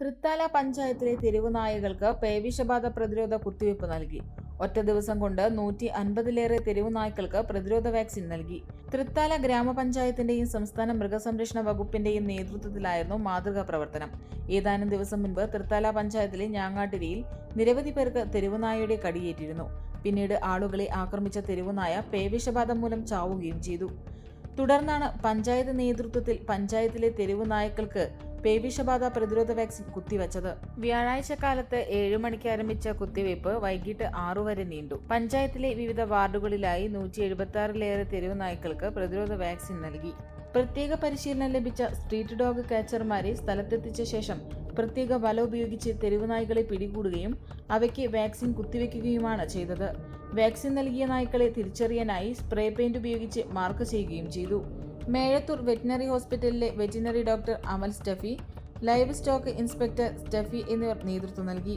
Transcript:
തൃത്താല പഞ്ചായത്തിലെ തെരുവുനായകൾക്ക് പേവിഷബാധ പ്രതിരോധ കുത്തിവയ്പ് നൽകി. ഒറ്റ ദിവസം കൊണ്ട് നൂറ്റി അൻപതിലേറെ തെരുവുനായ്ക്കൾക്ക് പ്രതിരോധ വാക്സിൻ നൽകി. തൃത്താല ഗ്രാമപഞ്ചായത്തിന്റെയും സംസ്ഥാന മൃഗസംരക്ഷണ വകുപ്പിന്റെയും നേതൃത്വത്തിലായിരുന്നു മാതൃകാ പ്രവർത്തനം. ഏതാനും ദിവസം മുൻപ് തൃത്താല പഞ്ചായത്തിലെ ഞാങ്ങാട്ടിരിയിൽ നിരവധി പേർക്ക് തെരുവുനായയുടെ കടിയേറ്റിരുന്നു. പിന്നീട് ആളുകളെ ആക്രമിച്ച തെരുവുനായ പേവിഷബാധ മൂലം ചാവുകയും ചെയ്തു. തുടർന്നാണ് പഞ്ചായത്ത് നേതൃത്വത്തിൽ പഞ്ചായത്തിലെ തെരുവ് നായ്ക്കൾക്ക് പേവിഷബാധ പ്രതിരോധ വാക്സിൻ കുത്തിവച്ചത്. വ്യാഴാഴ്ച കാലത്ത് ഏഴു മണിക്ക് ആരംഭിച്ച കുത്തിവയ്പ് വൈകിട്ട് ആറു വരെ നീണ്ടു. പഞ്ചായത്തിലെ വിവിധ വാർഡുകളിലായി നൂറ്റി എഴുപത്തി ആറിലേറെ തെരുവ് നായ്ക്കൾക്ക് പ്രതിരോധ വാക്സിൻ നൽകി. പ്രത്യേക പരിശീലനം ലഭിച്ച സ്ട്രീറ്റ് ഡോഗ് കാച്ചർമാരെ സ്ഥലത്തെത്തിച്ച ശേഷം പ്രത്യേക വല ഉപയോഗിച്ച് തെരുവ് നായ്ക്കളെ പിടികൂടുകയും അവയ്ക്ക് വാക്സിൻ കുത്തിവെക്കുകയുമാണ് ചെയ്തത്. വാക്സിൻ നൽകിയ നായ്ക്കളെ തിരിച്ചറിയാനായി സ്പ്രേ പെയിന്റ് ഉപയോഗിച്ച് മാർക്ക് ചെയ്യുകയും ചെയ്തു. മേഴത്തൂർ വെറ്റിനറി ഹോസ്പിറ്റലിലെ veterinary doctor Amal Steffi live stock inspector Steffi എന്നിവർ നേതൃത്വം നൽകി.